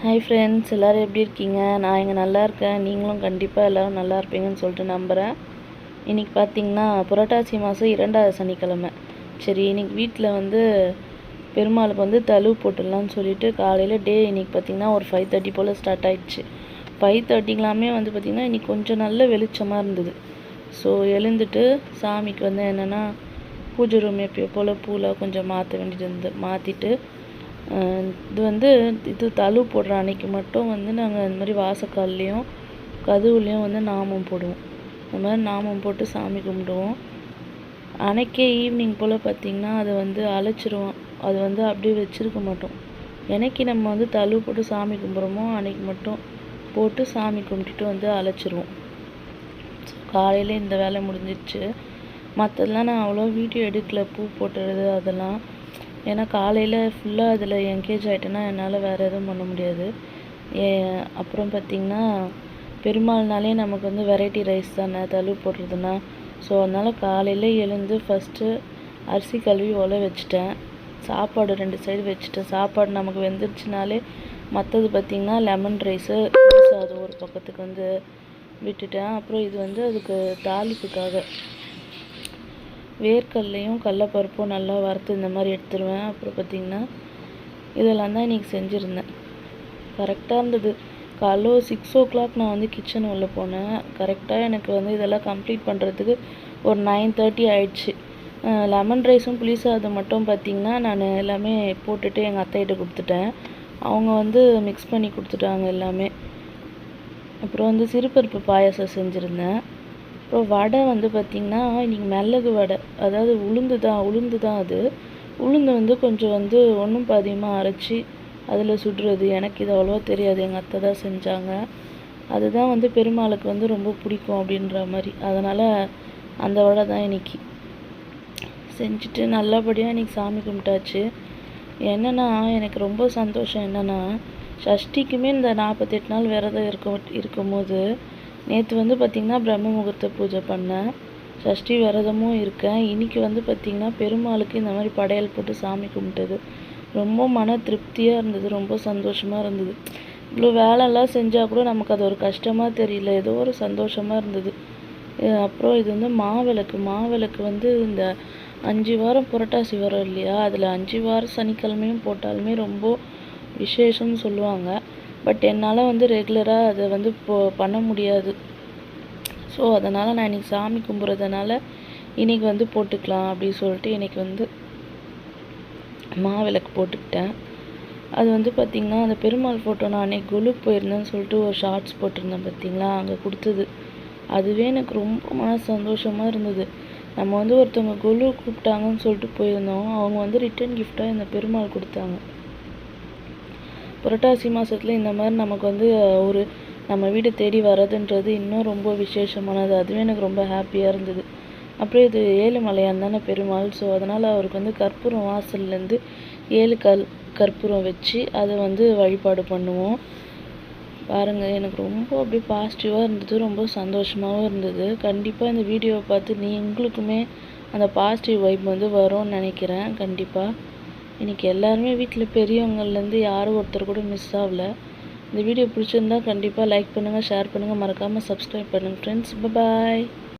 Hi friends எல்லோரும் எப்படி இருக்கீங்க? நான் இங்கே நல்லா இருக்கேன். நீங்களும் கண்டிப்பாக எல்லோரும் நல்லா இருப்பீங்கன்னு சொல்லிட்டு நம்புகிறேன் இன்றைக்கி பார்த்தீங்கன்னா புரட்டாசி மாதம் இரண்டாவது சனிக்கிழமை. சரி இன்றைக்கி வீட்டில் வந்து பெருமாளுக்கு வந்து தழுவு போட்டுடலான்னு சொல்லிட்டு காலையில் டே இன்றைக்கி பார்த்திங்கன்னா ஒரு ஃபைவ் தேர்ட்டி போல் ஸ்டார்ட் ஆயிடுச்சு. ஃபைவ் தேர்ட்டிக்கெலாமே வந்து பார்த்திங்கன்னா இன்றைக்கி கொஞ்சம் நல்ல வெளிச்சமாக இருந்தது. ஸோ எழுந்துட்டு சாமிக்கு வந்து என்னென்னா பூஜை ரூம் எப்போ போல் பூவில் கொஞ்சம் மாற்ற வேண்டியது இருந்து மாற்றிட்டு இது வந்து இது தழு போடுற அன்னைக்கு மட்டும் வந்து நாங்கள் இந்த மாதிரி வாசக்கால்லையும் கதவுலேயும் வந்து நாமம் போடுவோம். இந்த மாதிரி நாமம் போட்டு சாமி கும்பிடுவோம். அன்னைக்கே ஈவினிங் போல் பார்த்திங்கன்னா அதை வந்து அழைச்சிருவோம் அது வந்து அப்படியே வச்சுருக்க மாட்டோம். என்னைக்கு நம்ம வந்து தழு போட்டு சாமி கும்பிட்றோமோ அன்னைக்கு மட்டும் போட்டு சாமி கும்பிட்டுட்டு வந்து அழைச்சிருவோம் காலையில் இந்த வேலை முடிஞ்சிடுச்சு மற்றதெல்லாம் நான் அவ்வளோ வீடியோ எடுக்கல. பூ போட்டுறது அதெல்லாம். ஏன்னா காலையில் ஃபுல்லாக அதில் என்கேஜ் ஆகிட்டேன்னா என்னால் வேறு எதுவும் பண்ண முடியாது. ஏ அப்புறம் பார்த்திங்கன்னா பெருமாள்னாலே நமக்கு வந்து வெரைட்டி ரைஸ் தானே தழு போடுறதுனா ஸோ அதனால் காலையில் எழுந்து ஃபஸ்ட்டு அரிசி கழுவி ஒலை வச்சுட்டேன். சாப்பாடு ரெண்டு சைடு வச்சுட்டேன். சாப்பாடு நமக்கு வெந்துருச்சுனாலே மற்றது பார்த்திங்கன்னா லெமன் ரைஸு அது ஒரு பக்கத்துக்கு வந்து விட்டுட்டேன். அப்புறம் இது வந்து அதுக்கு தாளிப்புக்காக. வேர்க்கடலையும் கடலப்பருப்பும் நல்லா வறுத்து இந்த மாதிரி எடுத்துருவேன். அப்புறம் பார்த்திங்கன்னா இதெல்லாம் தான் இன்றைக்கி செஞ்சுருந்தேன். கரெக்டாக இருந்தது. காலைல ஒரு சிக்ஸ் ஓ கிளாக் நான் வந்து கிச்சன் உள்ளே போனேன். கரெக்டாக எனக்கு வந்து இதெல்லாம் கம்ப்ளீட் பண்ணுறதுக்கு ஒரு நைன் தேர்ட்டி ஆயிடுச்சு. லெமன் ரைஸும் புளி சாதம் மட்டும் பார்த்திங்கன்னா நான் எல்லாமே போட்டுட்டு எங்கள் அத்தைகிட்ட கொடுத்துட்டேன். அவங்க வந்து மிக்ஸ் பண்ணி கொடுத்துட்டாங்க எல்லாமே. அப்புறம் வந்து சிறுபருப்பு பாயாசம் செஞ்சுருந்தேன். அப்புறம் வடை வந்து பார்த்திங்கன்னா இன்றைக்கி மிளகு வடை. அதாவது உளுந்து தான் உளுந்து தான் அது. உளுந்து வந்து கொஞ்சம் வந்து ஒன்றும் பாதியமாக அரைச்சி அதில் சுடுறது. எனக்கு இது அவ்வளோவா தெரியாது. எங்கள் அத்தை தான் செஞ்சாங்க. அதுதான் வந்து பெருமாளுக்கு வந்து ரொம்ப பிடிக்கும் அப்படின்ற மாதிரி. அதனால் அந்த வடை தான் இன்னைக்கு. செஞ்சுட்டு நல்லபடியாக இன்றைக்கி சாமி கும்பிட்டாச்சு. என்னென்னா எனக்கு ரொம்ப சந்தோஷம் என்னென்னா சஷ்டிக்குமே இந்த நாற்பத்தெட்டு நாள் விரதம் இருக்க இருக்கும்போது நேற்று வந்து பார்த்திங்கன்னா பிரம்ம முகூர்த்த பூஜை பண்ணேன். சஷ்டி விரதமும் இருக்கேன். இன்றைக்கி வந்து பார்த்திங்கன்னா பெருமாளுக்கு இந்த மாதிரி படையல் போட்டு சாமி கும்பிட்டது. ரொம்ப மன திருப்தியாக இருந்தது. ரொம்ப சந்தோஷமாக இருந்தது. இவ்வளோ வேலைலாம் செஞ்சால் கூட நமக்கு அது ஒரு கஷ்டமாக தெரியல. ஏதோ ஒரு சந்தோஷமாக இருந்தது. அப்புறம் இது வந்து மாவிளக்கு. மாவிளக்கு வந்து இந்த அஞ்சு வாரம் புரட்டாசி வரும் இல்லையா? அதில் அஞ்சு வாரம் சனிக்கிழமையும் போட்டாலுமே ரொம்ப விசேஷம்னு சொல்லுவாங்க. பட் என்னால் வந்து ரெகுலராக அதை வந்து இப்போ பண்ண முடியாது. ஸோ அதனால் நான் இன்றைக்கி சாமி கும்பிட்றதுனால இன்றைக்கி வந்து போட்டுக்கலாம் அப்படின்னு சொல்லிட்டு இன்றைக்கி வந்து மாவிளக்கு போட்டுக்கிட்டேன். அது வந்து பார்த்திங்கன்னா அந்த பெருமாள் ஃபோட்டோ நான் அன்றைக்கி குழுக்கு போயிருந்தேன்னு சொல்லிட்டு ஒரு ஷார்ட்ஸ் போட்டிருந்தேன் பார்த்திங்களா அங்கே கொடுத்தது. அதுவே எனக்கு ரொம்ப மன சந்தோஷமாக இருந்தது. நம்ம வந்து ஒருத்தவங்க குழு கூப்பிட்டாங்கன்னு சொல்லிட்டு போயிருந்தோம். அவங்க வந்து ரிட்டன் கிஃப்டாக இந்த பெருமாள் கொடுத்தாங்க. புரட்டாசி மாதத்துல இந்த மாதிரி நமக்கு வந்து ஒரு நம்ம வீடு தேடி வர்றதுன்றது இன்னும் ரொம்ப விசேஷமானது. அதுவே எனக்கு ரொம்ப ஹாப்பியாக இருந்தது. அப்புறம் இது ஏழுமலையான் தானே பெருமாள். ஸோ அதனால் அவருக்கு வந்து கற்பூரம் வாசல்லேருந்து ஏழு கல் கற்பூரம் வச்சு அதை வந்து வழிபாடு பண்ணுவோம். பாருங்கள் எனக்கு ரொம்ப அப்படியே பாசிட்டிவாக இருந்தது. ரொம்ப சந்தோஷமாகவும் இருந்தது. கண்டிப்பாக இந்த வீடியோவை பார்த்து நீ உங்களுக்குமே அந்த பாசிட்டிவ் வைப் வந்து வரும்னு நினைக்கிறேன். கண்டிப்பாக இன்றைக்கி எல்லாருமே வீட்டில் பெரியவங்கள்லேருந்து யாரும் ஒருத்தர் கூட மிஸ் ஆகல. இந்த வீடியோ பிடிச்சிருந்தா கண்டிப்பாக லைக் பண்ணுங்கள் ஷேர் பண்ணுங்கள் மறக்காமல் சப்ஸ்கிரைப் பண்ணுங்கள் ஃப்ரெண்ட்ஸ் பாய்